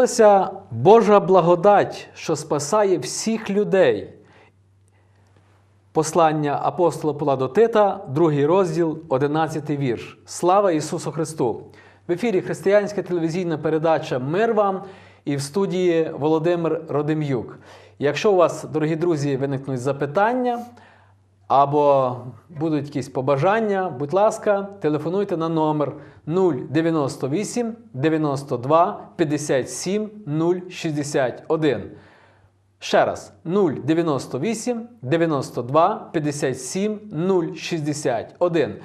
Бо з'явилася Божа благодать, що спасає всіх людей. Послання апостола Павла до Тита, другий розділ, 11 вірш. Слава Ісусу Христу! В ефірі християнська телевізійна передача Мир вам і в студії Володимир Родим'юк. Якщо у вас, дорогі друзі, виникнуть запитання або будуть якісь побажання, будь ласка, телефонуйте на номер 098 92 57 061. Ще раз 098 92 57 061.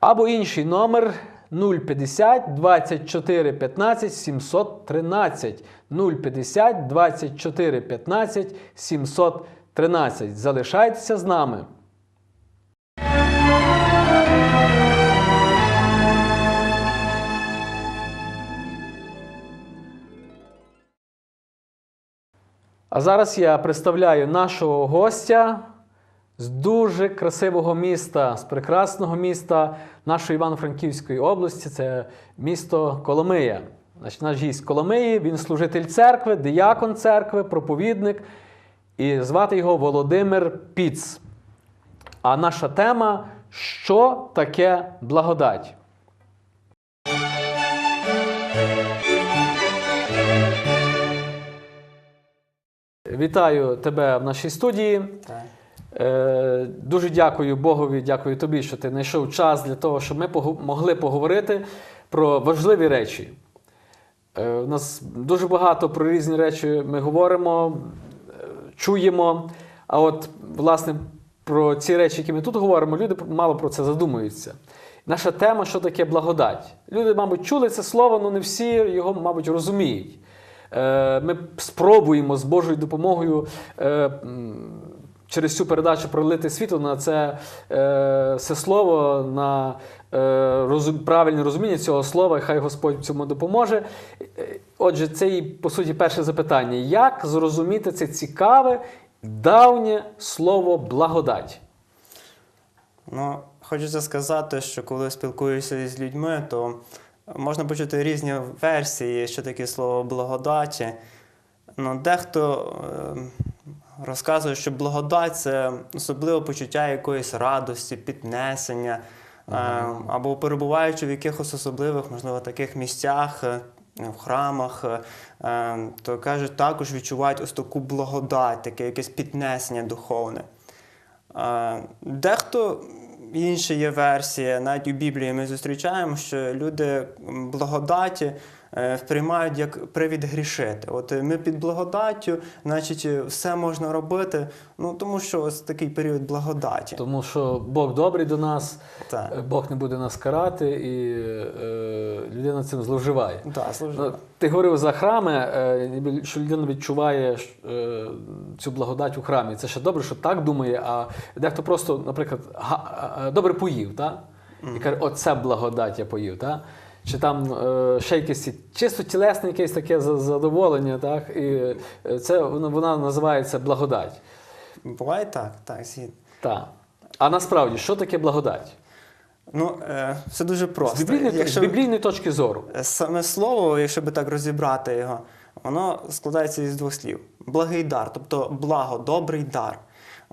Або інший номер 050 24 15 713. 050 24 15 713. Залишайтеся з нами. А зараз я представляю нашого гостя з дуже красивого міста, з прекрасного міста нашої Івано-Франківської області. Це місто Коломия. Значить, наш гість Коломиї, він служитель церкви, диякон церкви, проповідник. І звати його Володимир Піц. А наша тема що таке благодать? Вітаю тебе в нашій студії. Так. Е, Дуже дякую Богові, дякую тобі, що ти знайшов час для того, щоб ми погу- могли поговорити про важливі речі. Е, У нас дуже багато про різні речі ми говоримо, е, чуємо. А от, власне, про ці речі, які ми тут говоримо, люди мало про це задумуються. Наша тема, що таке благодать. Люди, мабуть, чули це слово, але не всі його, мабуть, розуміють. Е, Ми спробуємо з Божою допомогою е, через цю передачу пролити світло на це, е, слово, на е, правильне розуміння цього слова, і хай Господь цьому допоможе. Отже, це і по суті перше запитання: як зрозуміти це цікаве, давнє слово благодать? Ну, хочеться сказати, що коли спілкуюся з людьми, то можна почути різні версії, що таке слово благодаті. Ну, дехто е, розказує, що благодать це особливе почуття якоїсь радості, піднесення, е, або перебуваючи в якихось особливих, можливо, таких місцях. е, В храмах, то кажуть, також відчувають ось таку благодать, таке якесь піднесення духовне. Дехто інша є версія, навіть у Біблії ми зустрічаємо, що люди благодаті сприймають як привід грішити. От е, ми під благодаттю, значить, е, все можна робити, ну тому що ось такий період благодаті. Тому що Бог добрий до нас, Так. е, Бог не буде нас карати, і е, людина цим зловживає. Так, служить. Ну, Ти говорив за храми, е, що людина відчуває е, цю благодать у храмі. Це ще добре, що так думає, а дехто просто, наприклад, га- е, добре поїв, та? і каже, оце благодать я поїв. Та? Чи там е, ще якесь чисто тілесне якесь таке задоволення, так? і е, це вона, називається благодать. Буває так, так, згідно. Та. А насправді, що таке благодать? Ну, е, все дуже З просто. біблійної, Якщо- з біблійної точки зору. Саме слово, якщо би так розібрати його, воно складається із двох слів: благий дар, тобто благо, добрий дар.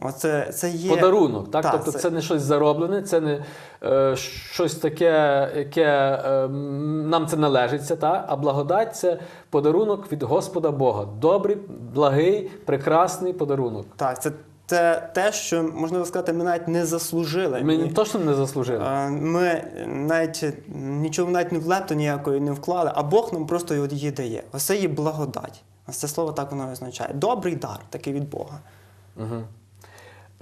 Оце це є Подарунок, так? Так, тобто це- це... не щось зароблене, це не е, щось таке, яке е, нам це належиться, та? а благодать це подарунок від Господа Бога. Добрий, благий, прекрасний подарунок. Так, це, це те, що можна сказати, ми навіть не заслужили. Ми Ні. точно не заслужили. Е, Ми навіть нічого навіть не в лепту ніякої не вклали, а Бог нам просто її дає. Ось це є благодать. Ось це слово так воно означає. Добрий дар, такий від Бога. Угу.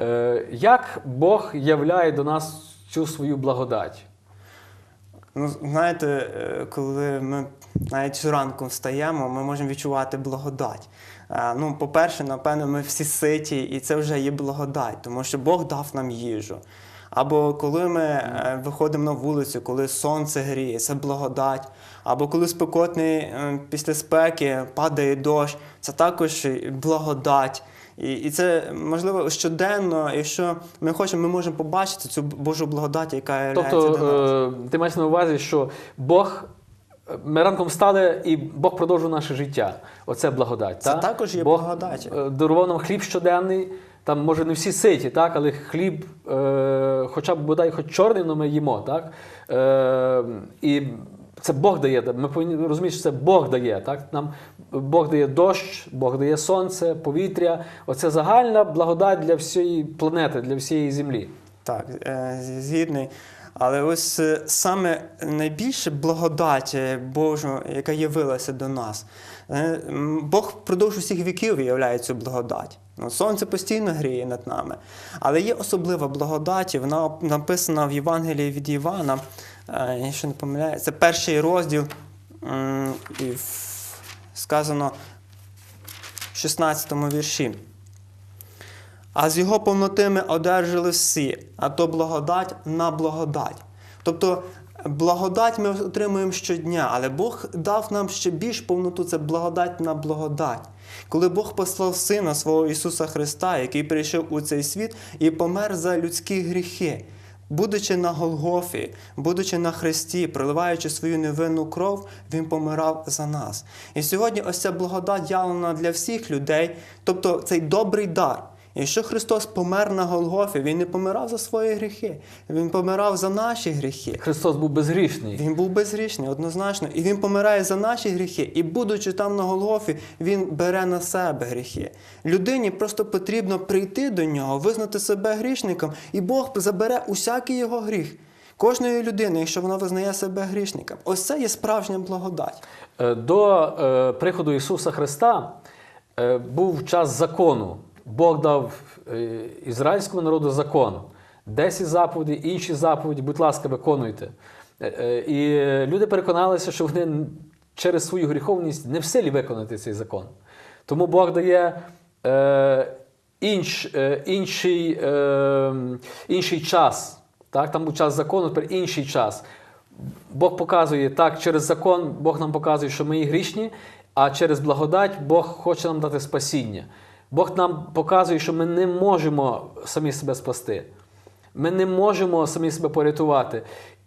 Е, як Бог являє до нас цю свою благодать? Ну, знаєте, е, коли ми навіть зранку встаємо, ми можемо відчувати благодать. Е, Ну, по-перше, напевно, ми всі ситі, і це вже є благодать, тому що Бог дав нам їжу. Або коли ми виходимо на вулицю, коли сонце гріє, це благодать. Або коли спекотний після спеки падає дощ, це також благодать. І, і це можливо щоденно, якщо ми хочемо, ми можемо побачити цю Божу благодать, яка є Тобто, до нас. е, ти маєш на увазі, що Бог Ми ранком встали, і Бог продовжує наше життя. Оце благодать. Це та? також є Бог благодать. е, дарував нам хліб щоденний. Там, може, не всі ситі, так? але хліб, е, хоча б бодай хоч чорний, але ми їмо. Так? Е, і це Бог дає. Ми повинні розуміти, що це Бог дає. Так? Нам Бог дає дощ, Бог дає сонце, повітря. Оце загальна благодать для всієї планети, для всієї землі. Так, е, згідний. Але ось е, саме найбільше благодать Божу, яка явилася до нас. Е, Бог впродовж усіх віків виявляє цю благодать. Ну, сонце постійно гріє над нами. Але є особлива благодать, вона написана в Євангелії від Івана. Якщо не помиляюся, це перший розділ. І сказано в 16 вірші. А з його повноти ми одержали всі, а то благодать на благодать. Тобто благодать ми отримуємо щодня, але Бог дав нам ще більш повноту це благодать на благодать. Коли Бог послав Сина свого Ісуса Христа, який прийшов у цей світ і помер за людські гріхи. Будучи на Голгофі, будучи на Христі, проливаючи свою невинну кров, Він помирав за нас. І сьогодні ось ця благодать явлена для всіх людей, тобто цей добрий дар. Якщо Христос помер на Голгофі, Він не помирав за свої гріхи, Він помирав за наші гріхи. Христос був безгрішний. Він був безгрішний, однозначно. І він помирає за наші гріхи. І будучи там на Голгофі, він бере на себе гріхи. Людині просто потрібно прийти до нього, визнати себе грішником, і Бог забере усякий його гріх. Кожної людини, якщо вона визнає себе грішником. Ось це є справжня благодать. Е, До е, приходу Ісуса Христа е, був час закону. Бог дав е, ізраїльському народу закон. Десять заповідей, інші заповіді, будь ласка, виконуйте. Е, е, І люди переконалися, що вони через свою гріховність не в силі виконати цей закон. Тому Бог дає інш, інший, інший час. Так? Там був час закону, тепер інший час. Бог показує так, через закон Бог нам показує, що ми є грішні, а через благодать Бог хоче нам дати спасіння. Бог нам показує, що ми не можемо самі себе спасти. Ми не можемо самі себе порятувати.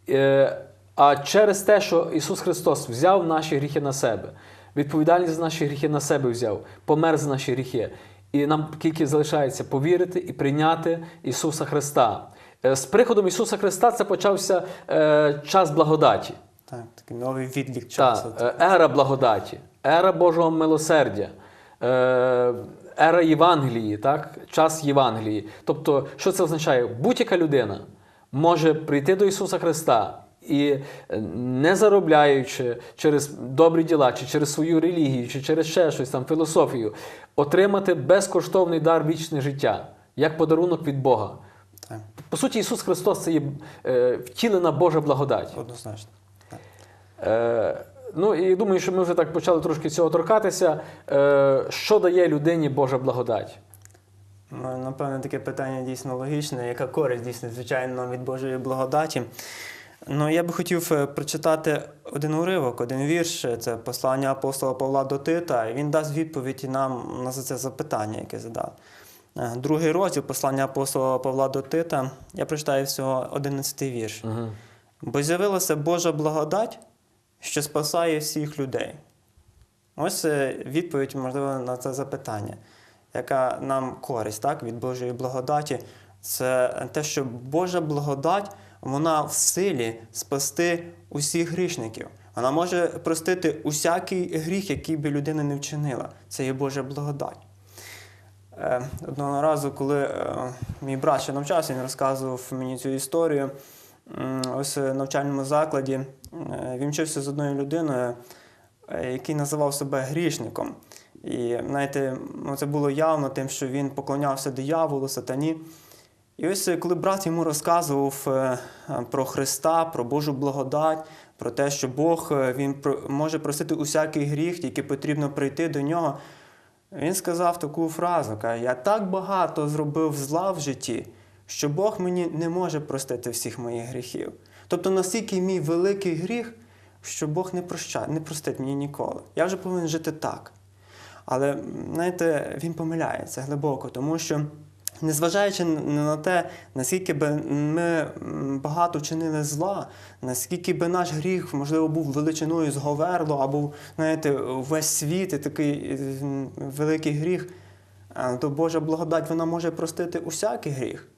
Е, А через те, що Ісус Христос взяв наші гріхи на себе, відповідальність за наші гріхи на себе взяв, помер за наші гріхи. І нам тільки залишається повірити і прийняти Ісуса Христа. Е, З приходом Ісуса Христа це почався е, час благодаті. Так, такий новий відлік часу. е, ера благодаті, ера Божого милосердя, ера Євангелії, так? час Євангелії. Тобто, що це означає? Будь-яка людина може прийти до Ісуса Христа і, е, не заробляючи через добрі діла, чи через свою релігію, чи через ще щось там, філософію, отримати безкоштовний дар вічне життя, як подарунок від Бога. Так, По суті, Ісус Христос це є е, втілена Божа благодать. однозначно. Так. Е, ну і думаю, що ми вже так почали трошки цього торкатися. Е, що дає людині Божа благодать? Ну, напевне, таке питання дійсно логічне. Яка користь дійсно, звичайно, від Божої благодаті? Ну, я би хотів е, прочитати один уривок, один вірш. Це послання апостола Павла до Тита. І він дасть відповідь нам на це запитання, яке задав. Е, Другий розділ послання апостола Павла до Тита. Я прочитаю всього 11 вірш. Угу. Бо з'явилася Божа благодать, що спасає всіх людей. Ось е, відповідь, можливо, на це запитання. Яка нам користь так, від Божої благодаті? Це те, що Божа благодать вона в силі спасти усіх грішників. Вона може простити усякий гріх, який би людина не вчинила. Це є Божа благодать. Е, Одного разу, коли е, мій брат ще навчався, він розказував мені цю історію. Ось в навчальному закладі е, він вчився з одною людиною, е, який називав себе грішником. І знаєте, це було явно тим, що він поклонявся дияволу, сатані. І ось е, коли брат йому розказував е, е, про Христа, про Божу благодать, про те, що Бог е, він може простити усякий гріх, тільки потрібно прийти до нього. Він сказав таку фразу: каже, я так багато зробив зла в житті, що Бог мені не може простити всіх моїх гріхів. Тобто настільки мій великий гріх, що Бог не прощає, не простить мені ніколи. Я вже повинен жити так. Але знаєте, він помиляється глибоко, тому що Незважаючи на те, наскільки би ми багато чинили зла, наскільки би наш гріх, можливо, був величиною з говерло, або, знаєте, весь світ і такий великий гріх, то Божа благодать вона може простити усякий гріх.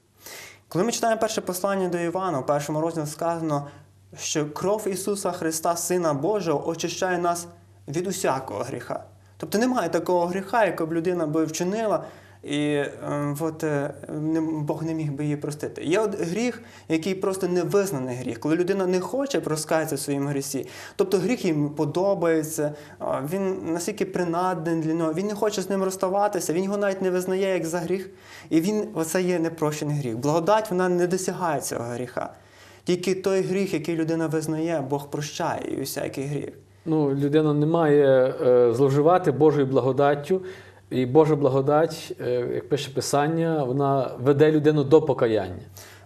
Коли ми читаємо перше послання до Івана, у першому розділі сказано, що кров Ісуса Христа, Сина Божого, очищає нас від усякого гріха. Тобто немає такого гріха, якого б людина би вчинила, і е, от, е, Бог не міг би її простити. Є от гріх, який просто невизнаний гріх, коли людина не хоче проскається в своїм грісі. Тобто гріх їм подобається, він настільки принадний для нього, він не хоче з ним розставатися, він його навіть не визнає як за гріх. І він оце є непрощений гріх. Благодать вона не досягає цього гріха. Тільки той гріх, який людина визнає, Бог прощає і всякий гріх. Ну, людина не має е, зловживати Божою благодаттю. І Божа благодать, е, як пише Писання, вона веде людину до покаяння.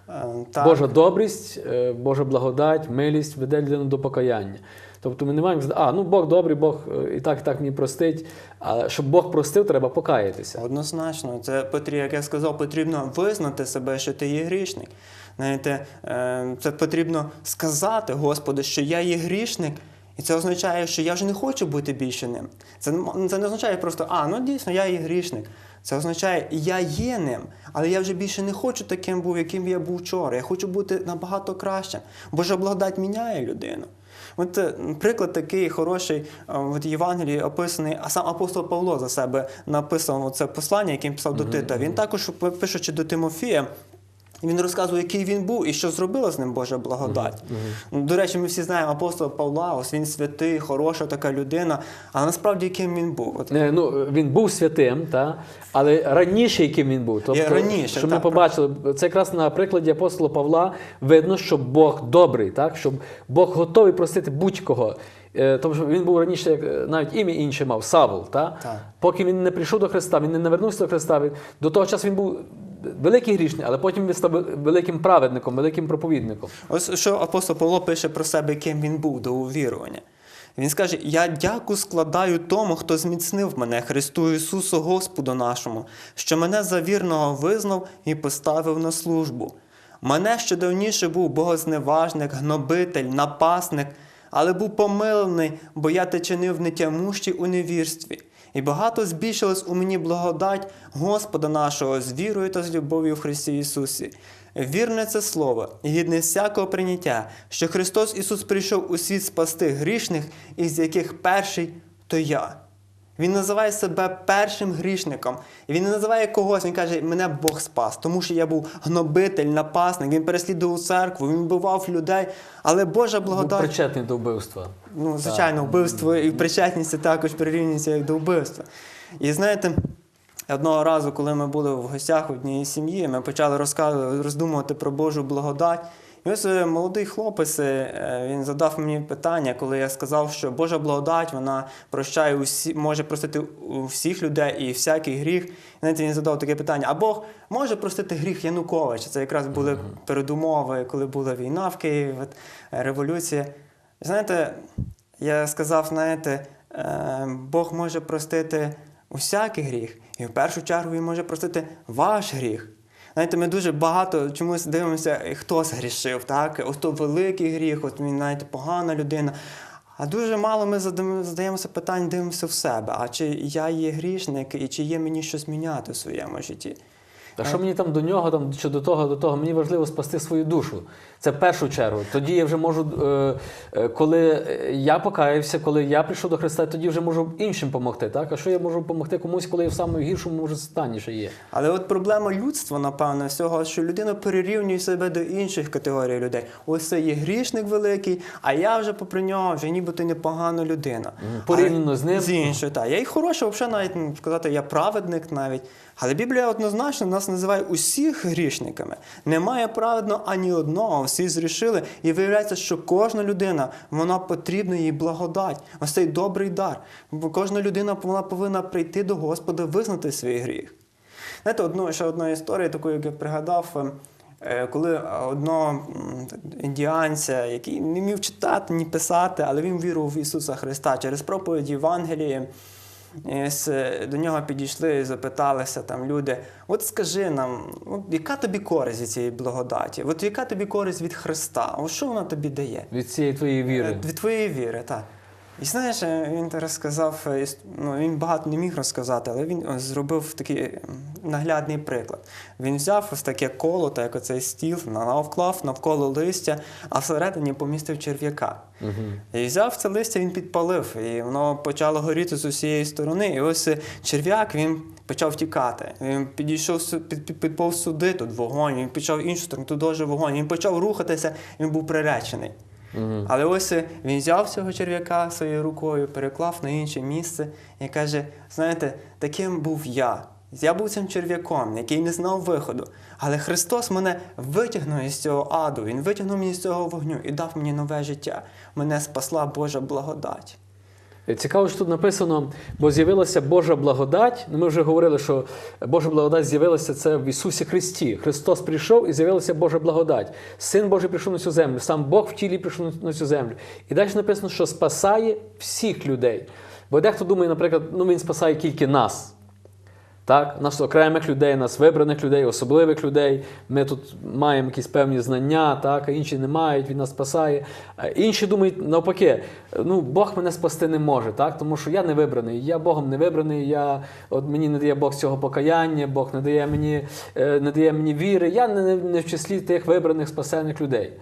Е, Так. Божа добрість, е, Божа благодать, милість веде людину до покаяння. Тобто ми не маємо а ну Бог добрий, Бог і так, і так мені простить. А щоб Бог простив, треба покаятися. Однозначно, це потрібно, як я сказав, потрібно визнати себе, що ти є грішник. Знаєте, це потрібно сказати Господу, що я є грішник, і це означає, що я вже не хочу бути більше ним. Це, це не означає просто, а, ну дійсно, я є грішник. Це означає, я є ним, але я вже більше не хочу таким був, яким я був вчора. Я хочу бути набагато кращим. Божа благодать міняє людину. От е, приклад такий хороший е, от Євангелії описаний, а сам апостол Павло за себе написав це послання, яке він писав до Тита. Він також, пишучи до Тимофія, він розказує, який він був і що зробила з ним Божа благодать. До речі, ми всі знаємо апостола Павла, ось він святий, хороша така людина. А насправді яким він був? От Е, Ну, він був святим, та? але раніше, яким він був. Тобто, раніше, що ми побачили, це якраз на прикладі апостола Павла видно, що Бог добрий, так? що Бог готовий простити будь-кого. Е, Тому що він був раніше, як, е, навіть ім'я інше мав Савл. Та? Так. Поки він не прийшов до Христа, він не навернувся до Христа. До того часу він був великий грішник, але потім він став великим праведником, великим проповідником. Ось що апостол Павло пише про себе, ким він був до увірування. Він скаже: Я дяку складаю тому, хто зміцнив мене, Христу Ісусу Господу нашому, що мене за вірного визнав і поставив на службу. Мене ще давніше був богозневажник, гнобитель, напасник, але був помилений, бо я те чинив нетямущий у невірстві. І багато збільшилась у мені благодать Господа нашого з вірою та з любов'ю в Христі Ісусі. Вірне це слово, гідне всякого прийняття, що Христос Ісус прийшов у світ спасти грішних, із яких перший то я. Він називає себе першим грішником. І він не називає когось, він каже, мене Бог спас, тому що я був гнобитель, напасник, він переслідував церкву, він вбивав людей. Але Божа Був благодать. причетний до вбивства. Ну, звичайно, вбивство і причетність також прирівнюється як до вбивства. І знаєте, одного разу, коли ми були в гостях у однієї сім'ї, ми почали роздумувати про Божу благодать. І ось е, молодий хлопець е, він задав мені питання, коли я сказав, що Божа благодать вона прощає усі, може простити всіх людей і всякий гріх. І, знаєте, він задав таке питання: а Бог може простити гріх Януковича? Це якраз були передумови, коли була війна в Києві, е, революція. Знаєте, я сказав, знаєте, Бог може простити усякий гріх, і в першу чергу Він може простити ваш гріх. Знаєте, ми дуже багато чомусь дивимося, хто згрішив, так? Ось то великий гріх, от він, знаєте, погана людина. А дуже мало ми задаємося питань, дивимося в себе. А чи я є грішник, і чи є мені щось міняти в своєму житті? Та що мені там до нього, там, чи до того, до того, мені важливо спасти свою душу. Це в першу чергу. Тоді я вже можу, е, е, коли е, я покаявся, коли я прийшов до Христа, тоді вже можу іншим допомогти. Так? А що я можу допомогти комусь, коли я в самому гіршому може, стані ще є? Але от проблема людства, напевно, всього, що людина перерівнює себе до інших категорій людей. Ось це є грішник великий, а я вже попри нього вже нібито непогана людина. Порівняно з ним. З іншою, так. Я і хороший, взагалі навіть сказати, я праведник навіть. Але Біблія однозначно нас називає усіх грішниками. Немає праведно ані одного, всі зрішили. І виявляється, що кожна людина, вона потрібна їй благодать. Ось цей добрий дар. Бо кожна людина вона повинна прийти до Господа, визнати свій гріх. Знаєте, одну, ще одна історія, таку, як я пригадав, е, коли одного індіанця, який не вмів читати, ні писати, але він вірував в Ісуса Христа через проповідь Євангелії. Е, до нього підійшли і запиталися там люди: от скажи нам, от яка тобі користь від цієї благодаті? От яка тобі користь від Христа? От що вона тобі дає? Від цієї твоєї віри. Е, Від твоєї віри, так. І знаєш, е, він розказав, е, ну він багато не міг розказати, але він е, зробив такий наглядний приклад. Він взяв ось таке коло, так як оцей стіл, навклав навколо листя, а всередині помістив черв'яка. І взяв це листя, він підпалив, і воно почало горіти з усієї сторони. І ось черв'як він почав тікати. Він підійшов під, під, підповз сюди, тут вогонь, він почав іншу сторону, тут дуже вогонь. Він почав рухатися, він був приречений. Але ось він взяв цього черв'яка своєю рукою, переклав на інше місце і каже: знаєте, таким був я. Я був цим черв'яком, який не знав виходу. Але Христос мене витягнув із цього аду, Він витягнув мене з цього вогню і дав мені нове життя. Мене спасла Божа благодать. Е, Цікаво, що тут написано, бо з'явилася Божа благодать. Ну, Ми вже говорили, що Божа благодать з'явилася це в Ісусі Христі. Христос прийшов і з'явилася Божа благодать. Син Божий прийшов на цю землю, сам Бог в тілі прийшов на- на цю землю. І далі написано, що спасає всіх людей. Бо дехто думає, наприклад, ну він спасає тільки нас. Так, нас окремих людей, нас вибраних людей, особливих людей. Ми тут маємо якісь певні знання, так, а інші не мають, він нас спасає. Інші думають навпаки, ну Бог мене спасти не може, так, тому що я не вибраний, я Богом не вибраний, я, от мені не дає Бог цього покаяння, Бог не дає мені, е, не дає мені віри, я не, не в числі тих вибраних спасених людей.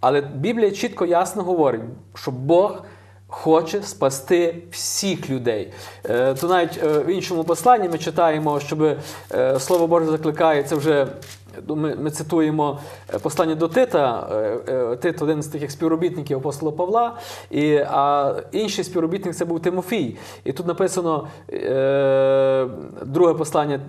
Але Біблія чітко ясно говорить, що Бог хоче спасти всіх людей. Е, То навіть е, в іншому посланні ми читаємо, щоб е, Слово Боже закликає, це вже ну, ми, ми цитуємо послання до Тита, Тит один з таких співробітників апостола Павла, і, а інший співробітник це був Тимофій. І тут написано друге послання,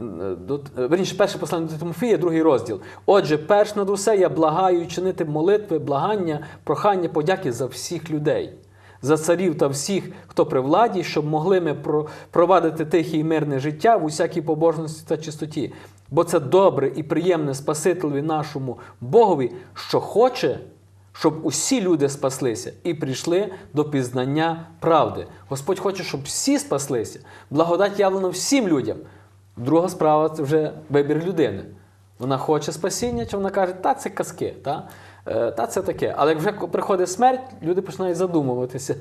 до, верніше, перше послання до Тимофія, другий розділ. Отже, перш над усе я благаю чинити молитви, благання, прохання, подяки за всіх людей за царів та всіх, хто при владі, щоб могли ми про- провадити тихе і мирне життя в усякій побожності та чистоті. Бо це добре і приємне Спасителеві нашому Богові, що хоче, щоб усі люди спаслися і прийшли до пізнання правди. Господь хоче, щоб всі спаслися. Благодать явлена всім людям. Друга справа це вже вибір людини. Вона хоче спасіння, чи вона каже, та це казки, та, та це таке. Але як вже приходить смерть, люди починають задумуватися.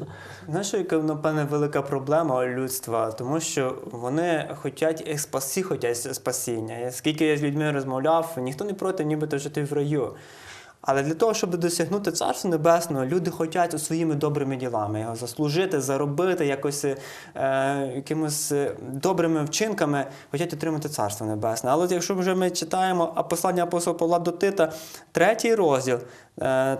Знаєш, яка, напевне, велика проблема людства, тому що вони хочуть, всі хочуть спасіння. Я- Скільки я з людьми розмовляв, ніхто не проти, нібито жити в раю. Але для того, щоб досягнути Царства Небесного, люди хочуть своїми добрими ділами його заслужити, заробити, якось е, якимось е, добрими вчинками, хочуть отримати Царство Небесне. Але якщо вже ми читаємо послання апостола Павла до Тита, третій розділ,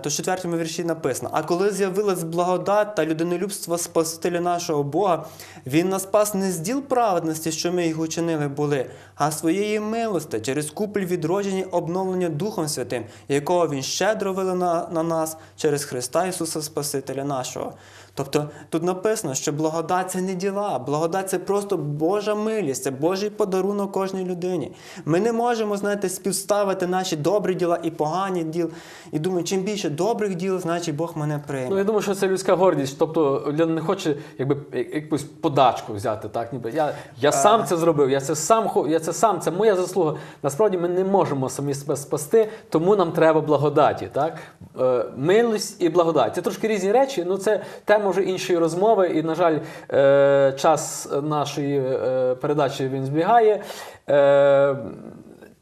то в четвертому вірші написано: А коли з'явилась благодать та людинолюбство Спасителя нашого Бога, Він нас спас не з діл праведності, що ми його чинили були, а своєї милости через купель відродження обновлення Духом Святим, якого Він щедро вилив на, на нас через Христа Ісуса Спасителя нашого. Тобто тут написано, що благодать це не діла, благодать це просто Божа милість, це Божий подарунок кожній людині. Ми не можемо, знаєте, співставити наші добрі діла і погані діл. І думаю, чим більше добрих діл, значить Бог мене прийме. Ну, я думаю, що це людська гордість. Тобто людина не хоче якби, якусь подачку взяти. Так? Ніби я, я сам це зробив, я це сам я це сам, це моя заслуга. Насправді ми не можемо самі себе спасти, тому нам треба благодаті. Так? Е, милість і благодать. Це трошки різні речі, ну це тема вже іншої розмови. І, на жаль, е, час нашої е, передачі він збігає. Е,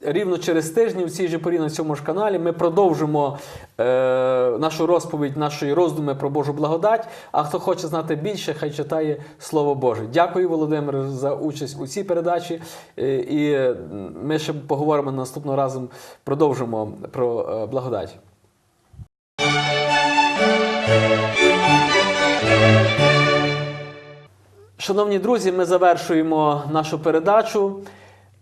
Рівно через тиждень в цій же порі на цьому ж каналі ми продовжимо е, нашу розповідь, нашої роздуми про Божу благодать. А хто хоче знати більше, хай читає Слово Боже. Дякую, Володимир, за участь у цій передачі. Е, і ми ще поговоримо наступного разу, продовжимо про е, благодать. Шановні друзі, ми завершуємо нашу передачу.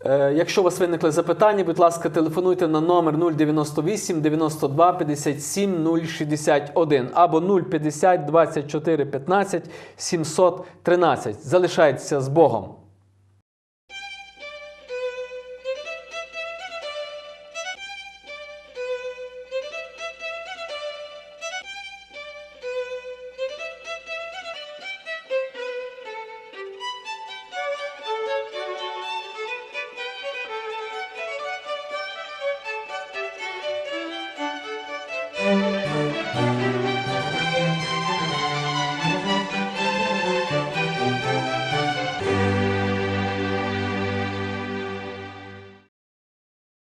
Е, Якщо у вас виникли запитання, будь ласка, телефонуйте на номер 098 92 57 061 або 050 24 15 713. Залишайтеся з Богом.